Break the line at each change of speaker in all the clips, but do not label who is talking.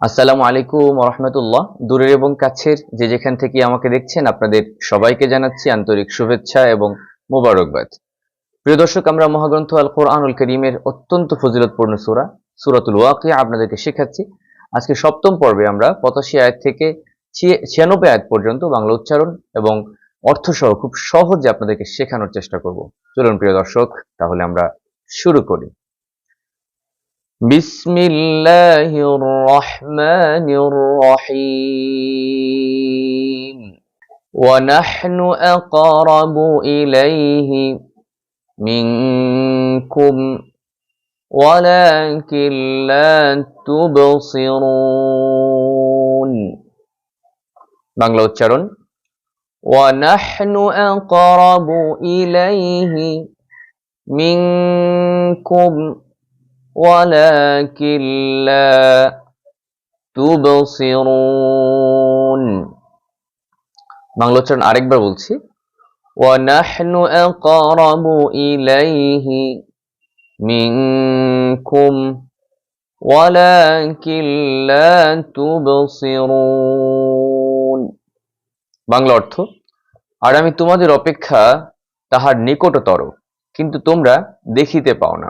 আসসালামু আলাইকুম রহমতুল্লাহ দূরের এবং কাছের যে যেখান থেকে আমাকে দেখছেন, আপনাদের সবাইকে জানাচ্ছি আন্তরিক শুভেচ্ছা এবং মোবারকবাদ। প্রিয় দর্শক, আমরা মহাগ্রন্থ আল কোরআনুল করিমের অত্যন্ত ফজিলতপূর্ণ সূরা, সুরাতুল ওয়াকে আপনাদেরকে শেখাচ্ছি। আজকে সপ্তম পর্বে আমরা পঁচাশি আয়াত থেকে ছিয়ানব্বই আয়াত পর্যন্ত বাংলা উচ্চারণ এবং অর্থ সহ খুব সহজে আপনাদেরকে শেখানোর চেষ্টা করব। চলুন প্রিয় দর্শক, তাহলে আমরা শুরু করি। بسم الله الرحمن الرحيم ونحن أقرب إليه منكم ولكن لا تبصرون বাংলা উচ্চারণ ونحن أقرب إليه منكم ولكن لا تبصرون বাংলা উচ্চারণ আরেকবার বলছি ونحن أقرب إليه منكم ولكن لا تبصرون বাংলা অর্থ আর আমি তোমাদের অপেক্ষা তাহার নিকটতর কিন্তু তোমরা দেখিতে পাও না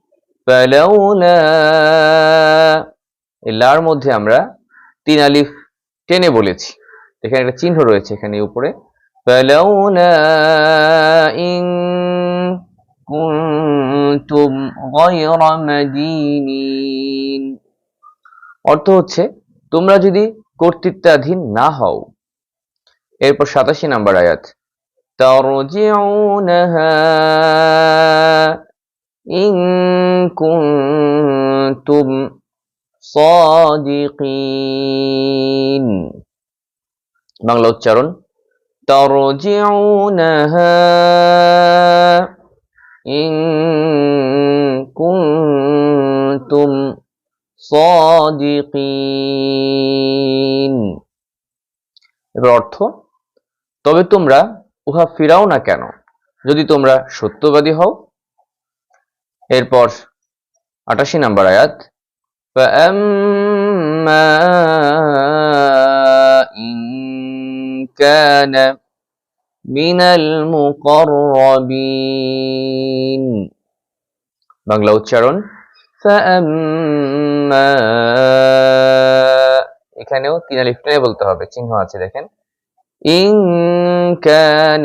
এই লার মধ্যে আমরা তিন আলিফ টেনে বলেছি। এখানে একটা চিহ্ন রয়েছে এখানে উপরে। অর্থ হচ্ছে তোমরা যদি কর্তৃত্বাধীন না হও। এরপর সাতাশি নাম্বার আয়াত। إن كنتم صادقين বাংলা উচ্চারণ ترجعونها إن كنتم صادقين এবার অর্থ তবে তোমরা উহা ফিরাও না কেন যদি তোমরা সত্যবাদী হও এরপর আটাশি নাম্বার আয়াত فأما إن كان من المقربين বাংলা উচ্চারণ فأما এখানেও তিন আলিফ টেনে বলতে হবে চিহ্ন আছে দেখেন إن كان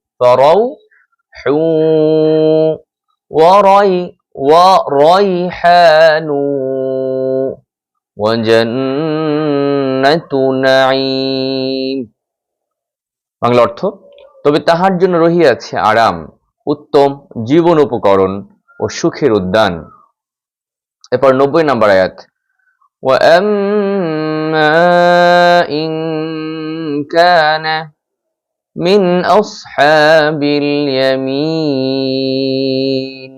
فروح وري وريحان وجنة نعيم বাংলা অর্থ তবে তাহার জন্য রহিয়াছে আরাম উত্তম জীবন উপকরণ ও সুখের উদ্যান এরপর নব্বই নাম্বার আয়াত وأما إن كان من أصحاب اليمين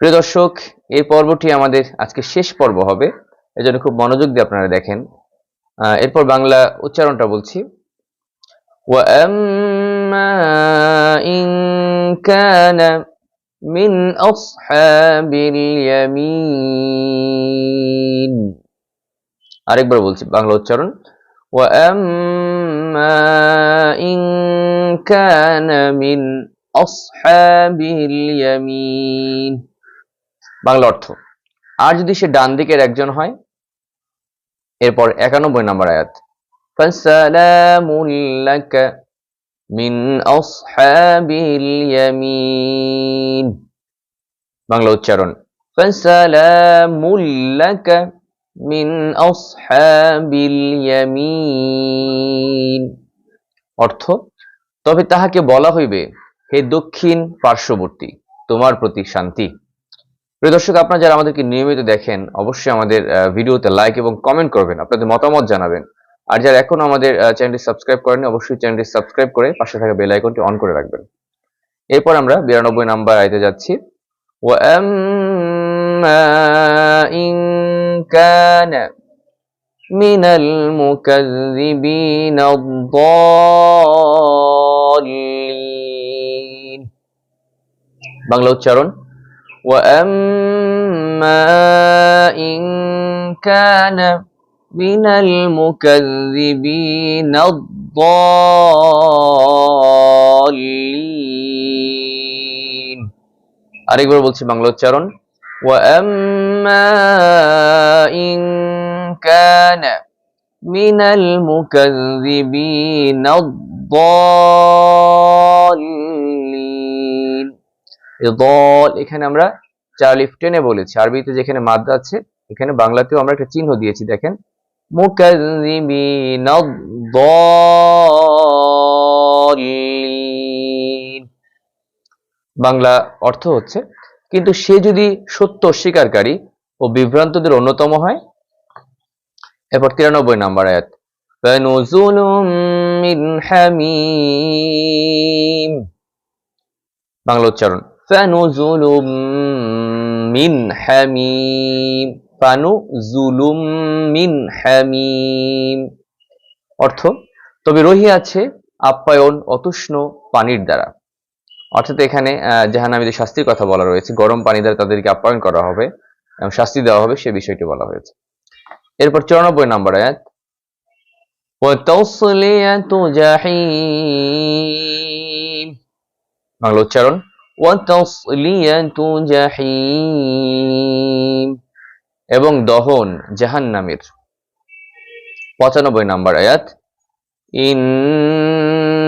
প্রিয় দর্শক এই পর্বটি আমাদের আজকে শেষ পর্ব হবে এজন্য খুব মনোযোগ দিয়ে আপনারা দেখেন আহ, এরপর বাংলা উচ্চারণটা বলছি وأما إن كان من أصحاب اليمين আরেকবার বলছি বাংলা উচ্চারণ وأما إن كان من أصحاب اليمين বাংলা অর্থ আর যদি সে ডান দিকের একজন হয় এরপর একানব্বই নম্বর আয়াত ফাসালামুল লাকা মিন আসহাবিল ইয়ামিন বাংলা উচ্চারণ ফাসালামুল লাকা মিন আসহাবিল অর্থ, তবে তাহাকে বলা হইবে, হে দক্ষিণ পার্শ্ববর্তী, তোমার প্রতি শান্তি। প্রিয় দর্শক, আপনারা যারা আমাদেরকে নিয়মিত দেখেন, অবশ্যই আমাদের ভিডিওতে লাইক এবং কমেন্ট করবেন, আপনাদের মতামত জানাবেন। আর যারা এখনও আমাদের চ্যানেলটি সাবস্ক্রাইব করেন অবশ্যই চ্যানেলটি সাবস্ক্রাইব করে পাশে থাকা বেল আইকনটি অন করে রাখবেন। এরপর আমরা বিরানব্বই নাম্বার আইতে যাচ্ছি। ওয়াম إن كان من المكذبين الضالين বাংলা উচ্চারণ وأما إن كان من المكذبين الضالين আরেকবার বলছি বাংলা উচ্চারণ وأما إن كان من المكذبين الضالين এই দল এখানে আমরা চার লিফ টেনে বলেছি আরবিতে যেখানে মাদ্দা আছে এখানে বাংলাতেও আমরা একটা চিহ্ন দিয়েছি দেখেন মুকাজ্জিবিন الضالين বাংলা অর্থ হচ্ছে কিন্তু সে যদি সত্য অস্বীকারী ও বিভ্রান্তদের অন্যতম হয়? এরপর তিরানব্বই নাম্বার আয়াত বাংলা উচ্চারণ মিন পানু জুলুম মিন অর্থ, তবে রহি আছে আপ্যায়ন অতুষ্ণ পানির দ্বারা অর্থাৎ এখানে জাহানামীদের শাস্তির কথা বলা রয়েছে। গরম পানি দ্বারা তাদেরকে আপ্যায়ন করা হবে এবং শাস্তি দেওয়া হবে সে বিষয়টি বলা হয়েছে। এরপর চুরানব্বই নম্বর আয়াত বাংলা উচ্চারণ এবং দহন জাহান নামের পঁচানব্বই নম্বর আয়াত ইন্নাহাজা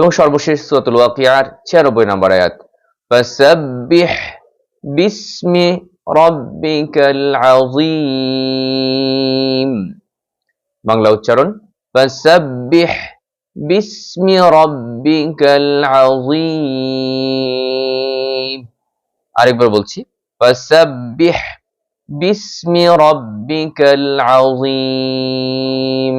এবং সর্বশেষ সূরাতুল ওয়াকিয়ার 96 নম্বর আয়াত। ফাসাব্বিহ বিসমি রাব্বিকাল আযীম। বাংলা উচ্চারণ, ফাসাব্বিহ বিসমি রাব্বিকাল আযীম। আরেকবার বলছি, ফাসাব্বিহ বিসমি রাব্বিকাল আযীম।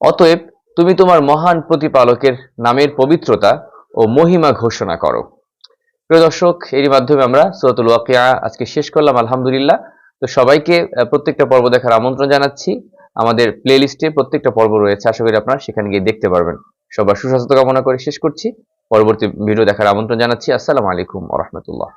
অতএব তুমি তোমার মহান প্রতিপালকের নামের পবিত্রতা ও মহিমা ঘোষণা করো। প্রিয় দর্শক এরই মাধ্যমে আমরা সূরাতুল ওয়াকিয়া আজকে শেষ করলাম, আলহামদুলিল্লাহ। তো সবাইকে প্রত্যেকটা পর্ব দেখার আমন্ত্রণ জানাচ্ছি। আমাদের প্লেলিস্টে প্রত্যেকটা পর্ব রয়েছে, আশা করি আপনারা সেখানে গিয়ে দেখতে পারবেন। সবার সুস্বাস্থ্য কামনা করে শেষ করছি। পরবর্তী ভিডিও দেখার আমন্ত্রণ জানাচ্ছি। আসসালামু আলাইকুম রাহমাতুল্লাহ।